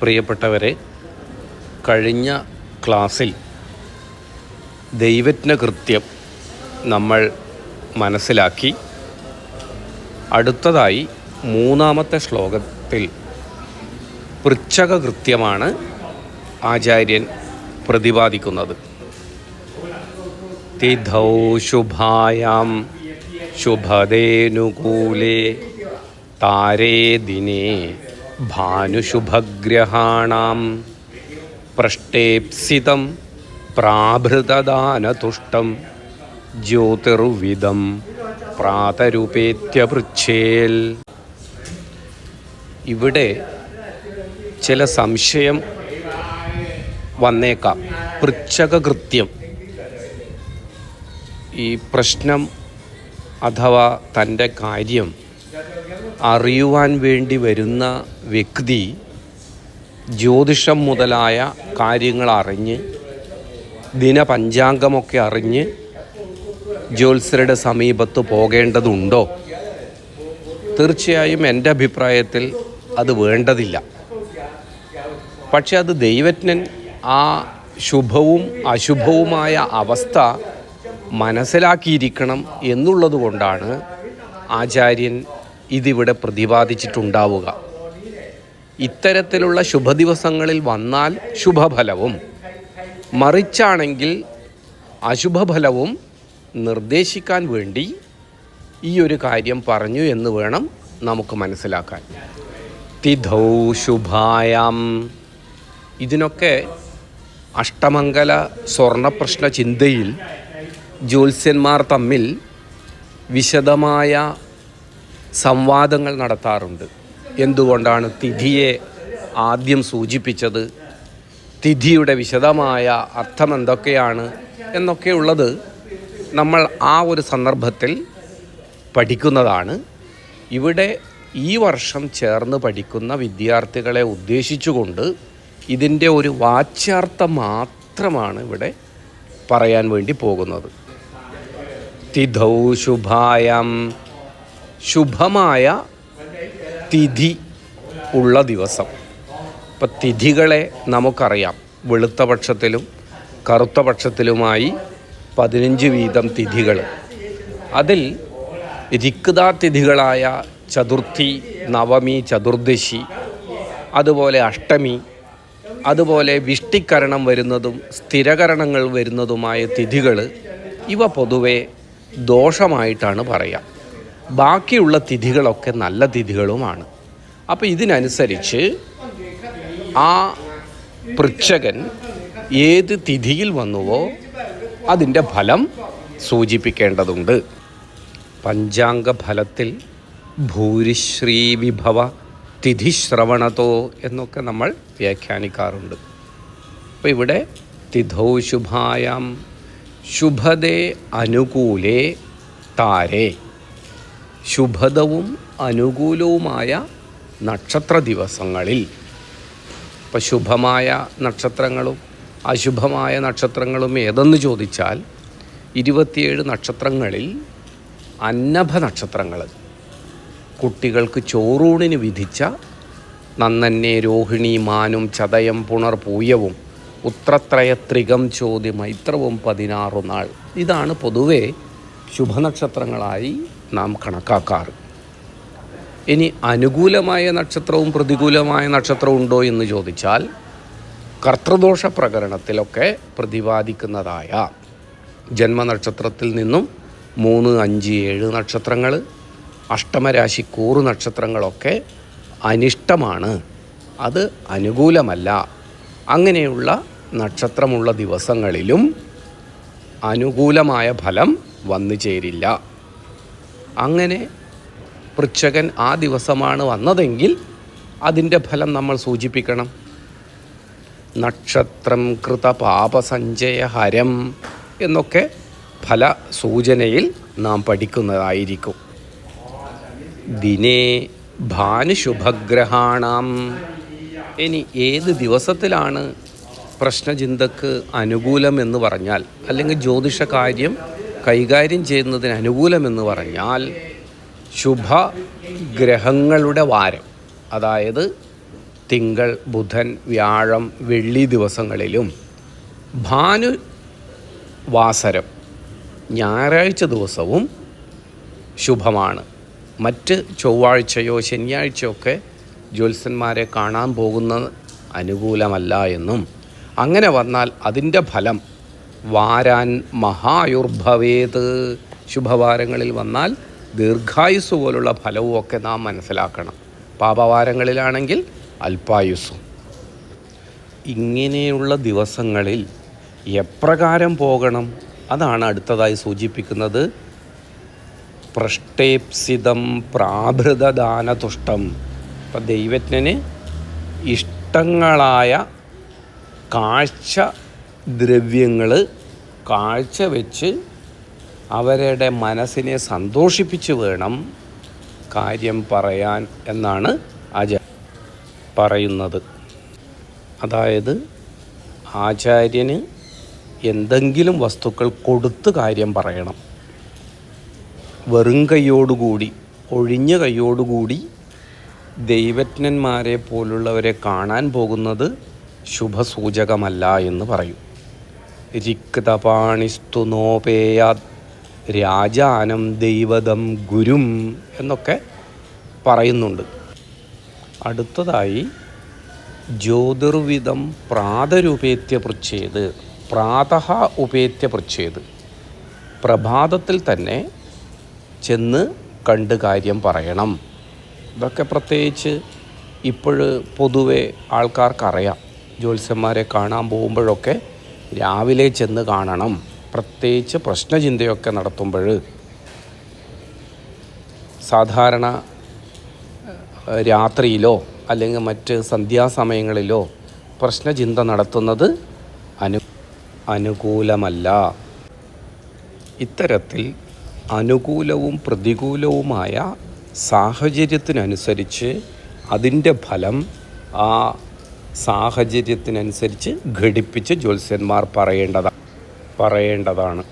പ്രിയപ്പെട്ടവരെ കഴിഞ്ഞ ക്ലാസ്സിൽ ദൈവജ്ഞ കൃത്യം നമ്മൾ മനസ്സിലാക്കി. അടുത്തതായി മൂന്നാമത്തെ ശ്ലോകത്തിൽ പൃച്ഛക കൃത്യമാണ് ആചാര്യൻ പ്രതിപാദിക്കുന്നത്. തിഥൗ ശുഭായാം ശുഭദേനുകൂലേ താരേ ദിനേ ഭാനുശുഭഗ്രഹാണാം പ്രഷ്ടേപ്സിതം പ്രാഭൃതദാനതുഷ്ടം ജ്യോതിർവിദം പ്രാതരുപേത്യപൃച്ഛേൽ ഇവിടെ ചില സംശയം വന്നേക്കാം. പൃച്ഛകൃത്യം ഈ പ്രശ്നം അഥവാ തന്റെ കാര്യം അറിയുവാൻ വേണ്ടി വരുന്ന വ്യക്തി ജ്യോതിഷം മുതലായ കാര്യങ്ങൾ അറിഞ്ഞ് ദിനപഞ്ചാംഗമൊക്കെ അറിഞ്ഞ് ജ്യോത്സരുടെ സമീപത്ത് പോകേണ്ടതുണ്ടോ? തീർച്ചയായും എന്റെ അഭിപ്രായത്തിൽ അത് വേണ്ടതില്ല. പക്ഷെ അത് ദൈവജ്ഞൻ ആ ശുഭവും അശുഭവുമായ അവസ്ഥ മനസ്സിലാക്കിയിരിക്കണം എന്നുള്ളതുകൊണ്ടാണ് ആചാര്യൻ ഇതിവിടെ പ്രതിപാദിച്ചിട്ടുണ്ടാവുക. ഇത്തരത്തിലുള്ള ശുഭദിവസങ്ങളിൽ വന്നാൽ ശുഭഫലവും. മറിച്ചാണെങ്കിൽ അശുഭഫലവും നിർദ്ദേശിക്കാൻ വേണ്ടി ഈ ഒരു കാര്യം പറഞ്ഞു എന്ന് വേണം നമുക്ക് മനസ്സിലാക്കാൻ. തിഥൗ ശുഭായം. ഇതിനൊക്കെ അഷ്ടമംഗല സ്വർണപ്രശ്ന ചിന്തയിൽ ജ്യോത്സ്യന്മാർ തമ്മിൽ വിശദമായ സംവാദങ്ങൾ നടത്താറുണ്ട്. എന്തുകൊണ്ടാണ് തിഥിയെ ആദ്യം സൂചിപ്പിച്ചത്? തിഥിയുടെ വിശദമായ അർത്ഥം എന്തൊക്കെയാണ് എന്നൊക്കെയുള്ളത് നമ്മൾ ആ ഒരു സന്ദർഭത്തിൽ പഠിക്കുന്നതാണ്. ഇവിടെ ഈ വർഷം ചേർന്ന് പഠിക്കുന്ന വിദ്യാർത്ഥികളെ ഉദ്ദേശിച്ചുകൊണ്ട് ഇതിന്റെ ഒരു വാച്യാർത്ഥം മാത്രമാണ് ഇവിടെ പറയാൻ വേണ്ടി പോകുന്നത്. തിഥൗ ശുഭായം. ശുഭമായ തിഥി ഉള്ള ദിവസം. ഇപ്പം തിഥികളെ നമുക്കറിയാം. വെളുത്ത പക്ഷത്തിലും കറുത്ത പക്ഷത്തിലുമായി പതിനഞ്ച് വീതം തിഥികൾ അതിൽ രിക്താ തിഥികളായ ചതുർത്ഥി നവമി ചതുർദശി അതുപോലെ അഷ്ടമി അതുപോലെ വിഷ്ടിക്കരണം വരുന്നതും സ്ഥിരകരണങ്ങൾ വരുന്നതുമായ തിഥികൾ ഇവ പൊതുവെ ദോഷമായിട്ടാണ് പറയുക ബാക്കിയുള്ള തിഥികളൊക്കെ നല്ല തിഥികളുമാണ്. അപ്പോൾ ഇതിനനുസരിച്ച് ആ പൃച്ഛകൻ ഏത് തിഥിയിൽ വന്നുവോ അതിന്റെ ഫലം സൂചിപ്പിക്കേണ്ടതുണ്ട്. പഞ്ചാംഗ ഫലത്തിൽ ഭൂരിശ്രീ വിഭവ തിഥിശ്രവണതോ എന്നൊക്കെ നമ്മൾ വ്യാഖ്യാനിക്കാറുണ്ട്. അപ്പോൾ ഇവിടെ തിഥൗ ശുഭായാം ശുഭദേ അനുകൂലേ താരേ. ശുഭദവും അനുകൂലവുമായ നക്ഷത്ര ദിവസങ്ങളിൽ ഇപ്പോൾ ശുഭമായ നക്ഷത്രങ്ങളും അശുഭമായ നക്ഷത്രങ്ങളും ഏതെന്ന് ചോദിച്ചാൽ ഇരുപത്തിയേഴ് നക്ഷത്രങ്ങളിൽ അന്നഭ നക്ഷത്രങ്ങൾ. കുട്ടികൾക്ക് ചോറൂണിന് വിധിച്ച നന്നന്നെ രോഹിണി മാനും ചതയം പുണർ പൂയവും ഉത്രത്രയ ത്രികം ചോദ്യ മൈത്രവും പതിനാറു നാൾ. ഇതാണ് പൊതുവെ ശുഭനക്ഷത്രങ്ങളായി നാം കണക്കാക്കാറ്. ഇനി അനുകൂലമായ നക്ഷത്രവും പ്രതികൂലമായ നക്ഷത്രവും ഉണ്ടോ എന്ന് ചോദിച്ചാൽ കർത്തൃദോഷ പ്രകരണത്തിലൊക്കെ പ്രതിപാദിക്കുന്നതായ ജന്മനക്ഷത്രത്തിൽ നിന്നും മൂന്ന് അഞ്ച് ഏഴ് നക്ഷത്രങ്ങൾ അഷ്ടമരാശി കൂറു നക്ഷത്രങ്ങളൊക്കെ അനിഷ്ടമാണ്. അത് അനുകൂലമല്ല. അങ്ങനെയുള്ള നക്ഷത്രമുള്ള ദിവസങ്ങളിലും അനുകൂലമായ ഫലം വന്നു ചേരില്ല. അങ്ങനെ പൃച്ഛകൻ ആ ദിവസമാണ് വന്നതെങ്കിൽ അതിന്റെ ഫലം നമ്മൾ സൂചിപ്പിക്കണം. നക്ഷത്രം കൃത പാപസഞ്ചയ ഹരം എന്നൊക്കെ ഫല സൂചനയിൽ നാം പഠിക്കുന്നതായിരിക്കും. ദിനേ ഭാനുശുഭഗ്രഹാണാം ഇനി ഏത് ദിവസത്തിലാണ് പ്രശ്നചിന്തക്ക് അനുകൂലം എന്ന് പറഞ്ഞാൽ അല്ലെങ്കിൽ ജ്യോതിഷ കാര്യം കൈകാര്യം ചെയ്യുന്നതിന് അനുകൂലമെന്ന് പറഞ്ഞാൽ ശുഭ ഗ്രഹങ്ങളുടെ വാരം. അതായത് തിങ്കൾ ബുധൻ വ്യാഴം വെള്ളി ദിവസങ്ങളിലും ഭാനു വാസരം ഞായറാഴ്ച ദിവസവും ശുഭമാണ്. മറ്റ് ചൊവ്വാഴ്ചയോ ശനിയാഴ്ചയോ ഒക്കെ ജ്യോത്സ്യന്മാരെ കാണാൻ പോകുന്നത് അനുകൂലമല്ല എന്നും. അങ്ങനെ വന്നാൽ അതിന്റെ ഫലം വാരാൻ മഹായുർഭവേത്. ശുഭവാരങ്ങളിൽ വന്നാൽ ദീർഘായുസ് പോലുള്ള ഫലവും ഒക്കെ നാം മനസ്സിലാക്കണം. പാപവാരങ്ങളിലാണെങ്കിൽ അല്പായുസ്സും. ഇങ്ങനെയുള്ള ദിവസങ്ങളിൽ എപ്രകാരം പോകണം? അതാണ് അടുത്തതായി സൂചിപ്പിക്കുന്നത് പ്രഷ്ടേപ്സിതം പ്രാഭൃതദാനതുഷ്ടം. ഇപ്പം ദൈവജ്ഞന് ഇഷ്ടങ്ങളായ കാഴ്ച ദ്രവ്യങ്ങൾ കാഴ്ചവെച്ച് അവരുടെ മനസ്സിനെ സന്തോഷിപ്പിച്ച് വേണം കാര്യം പറയാൻ എന്നാണ് അജ പറയുന്നത്. അതായത് ആചാര്യന് എന്തെങ്കിലും വസ്തുക്കൾ കൊടുത്ത് കാര്യം പറയണം. വെറും കൈയോടുകൂടി ഒഴിഞ്ഞ കൈയോടുകൂടി ദൈവജ്ഞന്മാരെ പോലുള്ളവരെ കാണാൻ പോകുന്നത് ശുഭസൂചകമല്ല എന്ന് പറയും. രിക്തപാണിസ്തു നോപേയാത് രാജാനം ദൈവതം ഗുരും എന്നൊക്കെ പറയുന്നുണ്ട്. അടുത്തതായി ജ്യോതിർവിധം പ്രാതരുപേത്യ പൃച്ഛേത് പ്രാതഹ ഉപേത്യ പൃച്ഛേത് പ്രഭാതത്തിൽ തന്നെ ചെന്ന് കണ്ട് കാര്യം പറയണം. ഇതൊക്കെ പ്രത്യേകിച്ച് ഇപ്പോൾ പൊതുവെ ആൾക്കാർക്കറിയാം. ജ്യോത്സ്യന്മാരെ കാണാൻ പോകുമ്പോഴൊക്കെ രാവിലെ ചെന്ന് കാണണം. പ്രത്യേകിച്ച് പ്രശ്നചിന്തയൊക്കെ നടത്തുമ്പോൾ. സാധാരണ രാത്രിയിലോ അല്ലെങ്കിൽ മറ്റ് സന്ധ്യാസമയങ്ങളിലോ പ്രശ്നചിന്ത നടത്തുന്നത് അനു അനുകൂലമല്ല. ഇത്തരത്തിൽ അനുകൂലവും പ്രതികൂലവുമായ സാഹചര്യത്തിനനുസരിച്ച് അതിന്റെ ഫലം ആ സാഹചര്യത്തിനനുസരിച്ച് ഘടിപ്പിച്ച് ജ്യോത്സ്യന്മാർ പറയേണ്ടതാണ് പറയേണ്ടതാണ്.